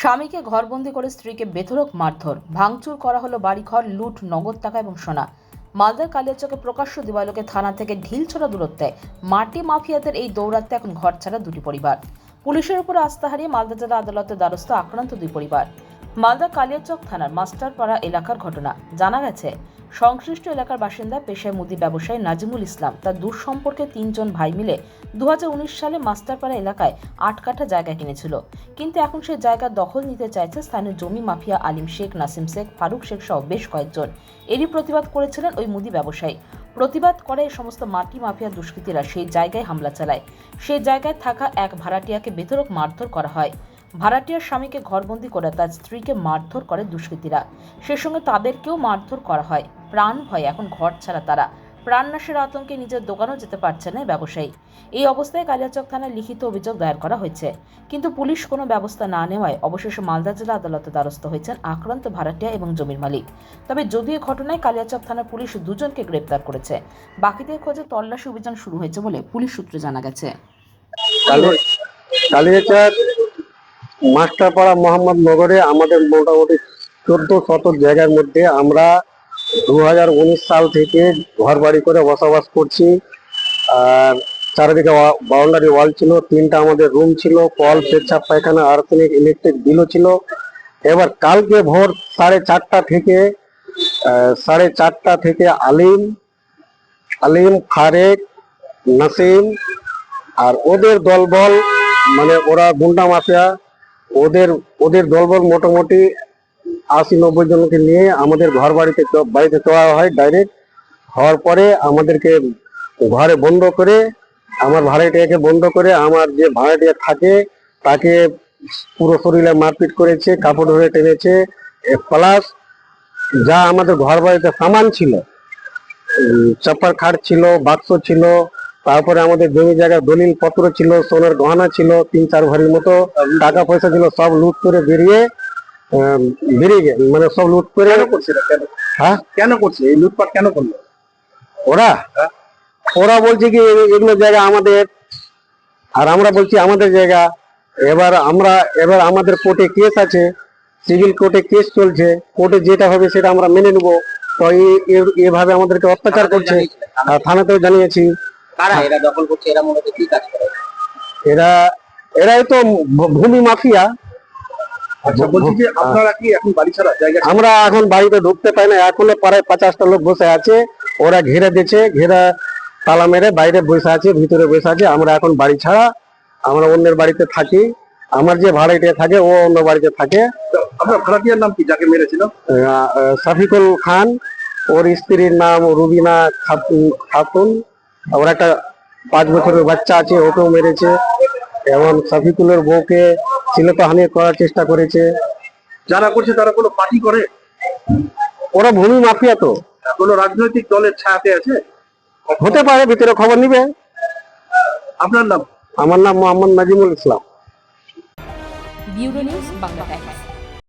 স্বামীকে ঘরবন্দি করে স্ত্রীকে বেধরক মারধর, ভাঙচুর করা হলো বাড়িঘর, লুট, নগদ টাকা এবং সোনা। মালদার কালিয়াচকে প্রকাশ্য দিবালোকে থানা থেকে ঢিল ছোড়া দূরত্বে মাটি মাফিয়াদের এই দৌরাত্মে এখন ঘর ছাড়া দুটি পরিবার। পুলিশের উপর আস্থা হারিয়ে মালদা জেলা আদালতের দ্বারস্থ আক্রান্ত দুই পরিবার। মালদা কালিয়াচক থানার মাস্টারপাড়া এলাকার ঘটনা। জানা গেছে, সংশ্লিষ্ট এলাকার বাসিন্দা পেশায় মুদি ব্যবসায়ী নাজিমুল ইসলাম তার দূর সম্পর্কে তিনজন ভাই মিলে দু সালে মাস্টারপাড়া এলাকায় আট কাঠা জায়গা কিনেছিল। কিন্তু এখন সে জায়গা দখল নিতে চাইছে স্থানীয় জমি মাফিয়া আলিম শেখ, নাসিম শেখ, ফারুক শেখ সহ বেশ কয়েকজন। এরই প্রতিবাদ করেছিলেন ওই মুদি ব্যবসায়ী। প্রতিবাদ করে সমস্ত মাটি মাফিয়া দুষ্কৃতীরা সেই জায়গায় হামলা চালায়। সেই জায়গায় থাকা এক ভাড়াটিয়াকে বেতরক মারধর করা হয়। ভাড়াটিয়ার স্বামীকে ঘরবন্দি করে তার স্ত্রীকে মারধর করে দুষ্কৃতীরা। সে সঙ্গে তাদেরকেও মারধর করা হয়। প্রাণ ভয়ে, এখন ঘর ছাড়া তারা। প্রাণনাশের আতঙ্কে নিজের দোকানও যেতে পারছে না ব্যবসায়ী। এই অবস্থায় কালিয়াচক থানায় লিখিত অভিযোগ দায়ের করা হয়েছে। কিন্তু পুলিশ কোনো ব্যবস্থা না নেওয়ায় অবশেষে মালদা জেলা আদালতে দ্বারস্থ হয়েছেন আক্রান্ত ভাড়াটিয়া এবং জমির মালিক। তবে যদিও ঘটনায় কালিয়াচক থানার পুলিশ দুজনকে গ্রেপ্তার করেছে, বাকিদের খোঁজে তল্লাশি অভিযান শুরু হয়েছে বলে পুলিশ সূত্রে জানা গেছে। কালি- কালিয়াচার মাস্টারপাড়া মোহাম্মদ নগরে আমাদের মোটামুটি চোদ্দ শতক জায়গার মধ্যে আমরা দু হাজার উনিশ সাল থেকে ঘর বাড়ি করে বসবাস করছি। আর চারিদিকে বাউন্ডারি ওয়াল ছিল, তিনটা আমাদের রুম ছিল, কল, পেচ্ছাপ, পায়খানা, আর্সেনিক, ইলেকট্রিক বিলও ছিল। এবার কালকে ভোর সাড়ে চারটা থেকে সাড়ে চারটা থেকে আলিম আলিম খারেক নাসিম আর ওদের দলবল মানে ওরা গুন্ডা মাফিয়া ওদের ওদের দলবল মোটামুটি আশি নব্বই জনকে নিয়ে আমাদের ঘর বাড়িতে বাড়িতে চড়া হয় ডাইরেক্ট হওয়ার পরে আমাদেরকে ঘরে বন্ধ করে, আমার ভাড়াটিয়াকে বন্ধ করে, আমার যে ভাড়াটিয়া থাকে, তাকে পুরো শরীরে মারপিট করেছে, কাপড় ধরে টেনেছে প্লাস যা আমাদের ঘর বাড়িতে সামান ছিল চাপার খাট ছিল, বাক্স ছিল তারপরে আমাদের জমি জায়গায় দলিল পত্র ছিল সোনার গহনা ছিল তিন চার ভরির মতো টাকা পয়সা ছিল সব লুট করে বেরিয়ে বেরিয়ে গেল। মানে সব লুট করে কেন করছে কেন হ্যাঁ? কেন করছে? এই লুটপাট কেন করল? ওরা? ওরা বলছে কি এগুলো জায়গা আমাদের। আর আমরা বলছি আমাদের জায়গা। এবার আমরা এবার আমাদের কোর্টে কেস আছে। সিভিল কোর্টে কেস চলছে। কোর্টে যেটা হবে সেটা আমরা মেনে নেব। তো এভাবে আমাদেরকে অত্যাচার করছে। আর থানাতেও জানিয়েছি। কারা? এরা দখল করছে এরা মূলত কি কাজ করে? এরা এরাই তো ভূমি মাফিয়া। আচ্ছা বলছি যে আপনারা কি এখন বাড়ি ছাড়া জায়গা আমরা এখন বাড়িতে ঢুকতে পাই না। এখনও প্রায় পঞ্চাশটা লোক বসে আছে। ওরা ঘিরে দিয়েছে ঘেরা তালা মেরে বাইরে বসে আছে ভিতরে বসে আছে। আমরা এখন বাড়ি ছাড়া। আমরা অন্যের বাড়িতে থাকি। আমার যে ভাড়াটিয়া থাকে ও অন্য বাড়িতে থাকে। আপনার ভাড়াটিয়ার নাম কি যাকে মেরেছিল? আহ, আহ, খান। ওর স্ত্রীর নাম রুবিনা খাতুন। ওর একটা পাঁচ বছরের বাচ্চা আছে ওকেও মেরেছে। এবং শফিকুলের বউকে হানি করার চেষ্টা করেছে। যারা করছে তারা কোনো পার্টি করে? ওরা ভূমি মাফিয়া তো। কোনো রাজনৈতিক দলের ছায়াতে আছে? হতে পারে ভিতরে খবর নিবে। আপনার নাম? আমার নাম Mohammad Nazimul Islam. Bureau news Bangla times.